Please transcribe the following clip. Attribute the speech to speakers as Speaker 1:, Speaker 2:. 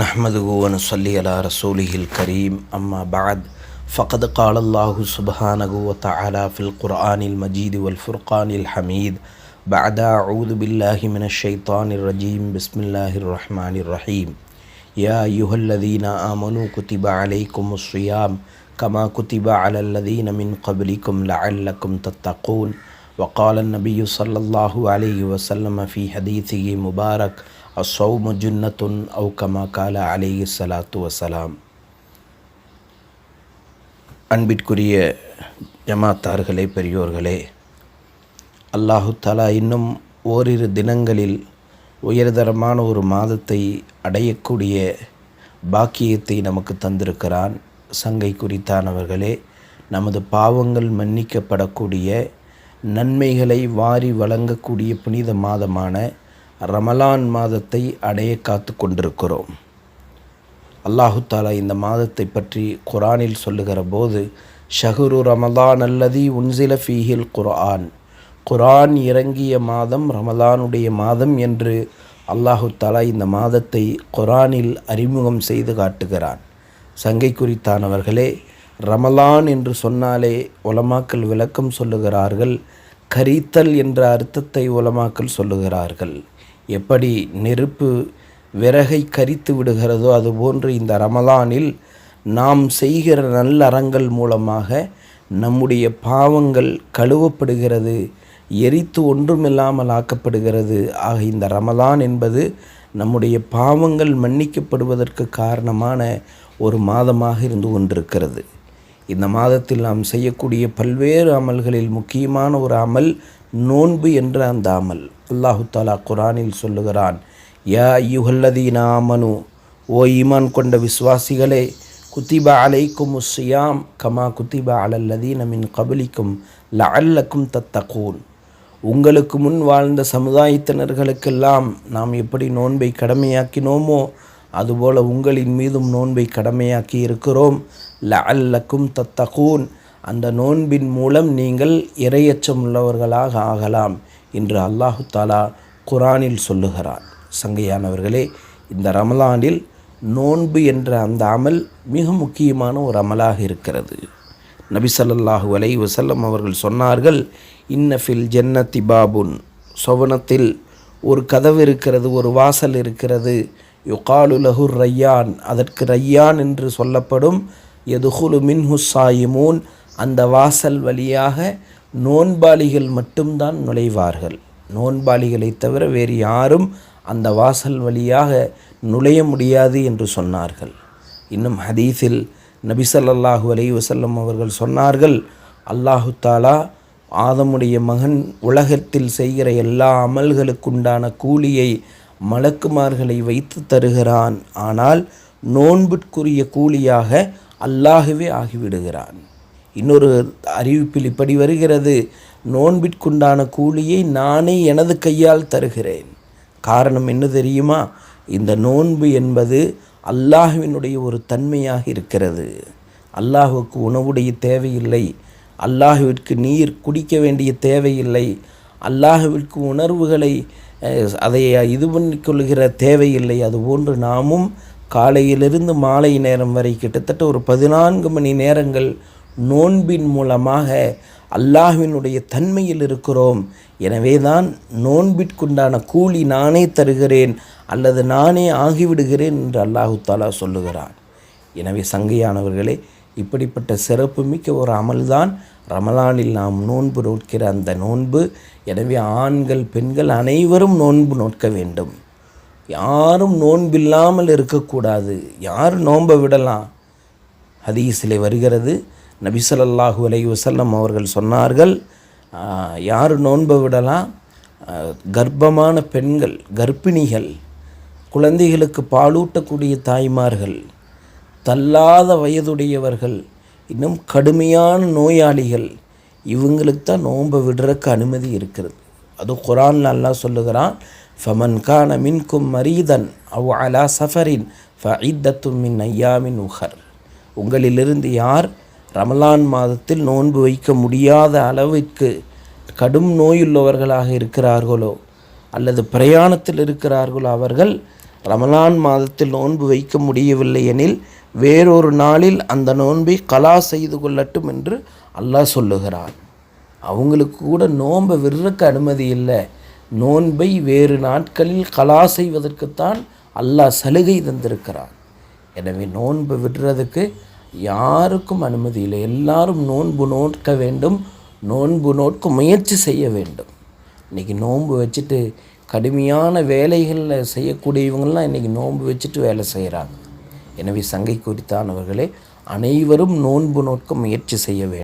Speaker 1: نحمده ونصلي على رسوله الكريم. أما بعد فقد قال الله سبحانه وتعالى في القرآن المجيد والفرقان الحميد. بعد أعوذ بالله من الشيطان الرجيم. بسم الله الرحمن الرحيم. يا أيها الذين آمنوا كتب عليكم الصيام كما كتب على الذين من قبلكم لعلكم تتقون. وقال النبي صلى الله عليه وسلم في حديثه مبارك அசௌமு ஜுன்னத்துன் அவு கால அலேஹி சலாத்து வசலாம் அன்பிற்குரிய ஜமாத்தார்களே பெரியோர்களே அல்லாஹு தாலா இன்னும் ஓரிரு தினங்களில் உயர்தரமான ஒரு மாதத்தை அடையக்கூடிய பாக்கியத்தை நமக்கு தந்திருக்கிறான். சங்கை குறித்தானவர்களே நமது பாவங்கள் மன்னிக்கப்படக்கூடிய நன்மைகளை வாரி வழங்கக்கூடிய புனித மாதமான ரமலான் மாதத்தை அடைய காத்து கொண்டிருக்கிறோம். அல்லாஹு தாலா இந்த மாதத்தை பற்றி குரானில் சொல்லுகிற போது ஷஹுரு ரமலான் அல்லதி உன்சில ஃபீஹில் குர்ஆன். குரான் இறங்கிய மாதம் ரமலானுடைய மாதம் என்று அல்லாஹு தாலா இந்த மாதத்தை குரானில் அறிமுகம் செய்து காட்டுகிறான். சங்கை குறித்தானவர்களே ரமலான் என்று சொன்னாலே உலமாக்கள் விளக்கம் சொல்லுகிறார்கள் கரித்தல் என்ற அர்த்தத்தை உலமாக்கள் சொல்லுகிறார்கள். எப்படி நெருப்பு விறகை கரித்து விடுகிறதோ அதுபோன்று இந்த ரமலானில் நாம் செய்கிற நல்லறங்கள் மூலமாக நம்முடைய பாவங்கள் கழுவப்படுகிறது எரித்து ஒன்றுமில்லாமல் ஆக்கப்படுகிறது. ஆக இந்த ரமலான் என்பது நம்முடைய பாவங்கள் மன்னிக்கப்படுவதற்கு காரணமான ஒரு மாதமாக இருந்து கொண்டிருக்கிறது. இந்த மாதத்தில் நாம் செய்யக்கூடிய பல்வேறு அமல்களில் முக்கியமான ஒரு அமல் நோன்பு என்ற அந்த அமல். அல்லாஹு தாலா குரானில் சொல்லுகிறான் யா யுகல்லதீனா மனு ஓ ஈமான் கொண்ட விசுவாசிகளே குத்திபா அலைக்கும் உஸ்ஸியாம் கமா குத்திபா அலல்லதீன மின் கபலிக்கும் லஅல்லக்கும் தத்தகூன். உங்களுக்கு முன் வாழ்ந்த சமுதாயத்தினர்களுக்கெல்லாம் நாம் எப்படி நோன்பை கடமையாக்கினோமோ அதுபோல உங்களின் மீதும் நோன்பை கடமையாக்கி இருக்கிறோம். லஅல்லக்கும் தத்தகூன். அந்த நோன்பின் மூலம் நீங்கள் இரையச்சம் உள்ளவர்களாக ஆகலாம். என்று அல்லாஹு தாலா குரானில் சொல்லுகிறார் சங்கையானவர்களே இந்த ரமலானில் நோன்பு என்ற அந்த அமல் மிக முக்கியமான ஒரு அமலாக இருக்கிறது. நபி சல்லாஹு அலை வசல்லம் அவர்கள் சொன்னார்கள் இன்னஃபில் ஜன்னத்தி பாபுன். சொவனத்தில் ஒரு கதவு இருக்கிறது ஒரு வாசல் இருக்கிறது. யுகாலு லஹுர் ரையான் அதற்கு ரையான் என்று சொல்லப்படும். எதுகுலு மின்ஹுசாயிமூன் அந்த வாசல் வழியாக நோன்பாளிகள் மட்டும்தான் நுழைவார்கள். நோன்பாளிகளை தவிர வேறு யாரும் அந்த வாசல் வழியாக நுழைய முடியாது என்று சொன்னார்கள். இன்னும் ஹதீஸில் நபி ஸல்லல்லாஹு அலைஹி அவர்கள் சொன்னார்கள் அல்லாஹு தாலா ஆதமுடைய மகன் உலகத்தில் செய்கிற எல்லா அமல்களுக்குண்டான கூலியை மலக்குமார்களை வைத்து தருகிறான். ஆனால் நோன்பிற்குரிய கூலியாக அல்லாகவே ஆகிவிடுகிறான். இன்னொரு அறிவிப்பில் இப்படி வருகிறது நோன்பிற்குண்டான கூலியை நானே எனது கையால் தருகிறேன். காரணம் என்ன தெரியுமா? இந்த நோன்பு என்பது அல்லாஹுவினுடைய ஒரு தன்மையாக இருக்கிறது. அல்லாஹுக்கு உணவுடைய தேவையில்லை. அல்லாஹுவிற்கு நீர் குடிக்க வேண்டிய தேவையில்லை. அல்லாஹுவிற்கு உணர்வுகளை அதை இது பண்ணிக்கொள்கிற தேவையில்லை. அதுபோன்று நாமும் காலையிலிருந்து மாலை நேரம் வரை கிட்டத்தட்ட ஒரு பதினான்கு மணி நேரங்கள் நோன்பின் மூலமாக அல்லாஹ்வினுடைய தன்மையில் இருக்கிறோம். எனவே தான் நோன்பிற்குண்டான கூலி நானே தருகிறேன் அல்லது நானே ஆகிவிடுகிறேன் என்று அல்லாஹு தாலா சொல்லுகிறான். எனவே சங்கையானவர்களே இப்படிப்பட்ட சிறப்புமிக்க ஒரு அமல்தான் ரமலானில் நாம் நோன்பு நோட்கிற அந்த நோன்பு. எனவே ஆண்கள் பெண்கள் அனைவரும் நோன்பு நோட்க வேண்டும். யாரும் நோன்பில்லாமல் இருக்கக்கூடாது. யார் நோன்பை விடலாம்? ஹதீஸிலே வருகிறது நபிசல்லாஹு அலை வசல்லம் அவர்கள் சொன்னார்கள் யார் நோன்பை விடலாம்? கர்ப்பமான பெண்கள் கர்ப்பிணிகள் குழந்தைகளுக்கு பாலூட்டக்கூடிய தாய்மார்கள் தள்ளாத வயதுடையவர்கள் இன்னும் கடுமையான நோயாளிகள் இவங்களுக்கு தான் நோன்பை விடுறதுக்கு அனுமதி இருக்கிறது. அது குரான் நல்லா சொல்லுகிறான் ஃபமன் கான மின்கும் மரீதன் அவ் அலா சஃபரின் ஃபஇத்தத்தும் மின் ஐயாமின் உஹர். உங்களிலிருந்து யார் ரமலான் மாதத்தில் நோன்பு வைக்க முடியாத அளவிற்கு கடும் நோயுள்ளவர்களாக இருக்கிறார்களோ அல்லது பிரயாணத்தில் இருக்கிறார்களோ அவர்கள் ரமலான் மாதத்தில் நோன்பு வைக்க முடியவில்லை எனில் வேறொரு நாளில் அந்த நோன்பை கலா செய்து கொள்ளட்டும் என்று அல்லாஹ் சொல்லுகிறான். அவங்களுக்கு கூட நோன்பை விடுறக்கு அனுமதி இல்லை. நோன்பை வேறு நாட்களில் கலா செய்வதற்குத்தான் அல்லாஹ் சலுகை தந்திருக்கிறான். எனவே நோன்பு விடுறதுக்கு யாருக்கும் அனுமதி இல்லை. எல்லாரும் நோன்பு நோட்க வேண்டும். நோன்பு நோட்க முயற்சி செய்ய வேண்டும். இன்றைக்கி நோன்பு வச்சுட்டு கடுமையான வேலைகளில் செய்யக்கூடியவங்கள்லாம் இன்றைக்கி நோன்பு வச்சுட்டு வேலை செய்கிறாங்க எனவே சங்கை குறித்தானவர்களே அனைவரும் நோன்பு நோட்க முயற்சி செய்ய வேண்டும்.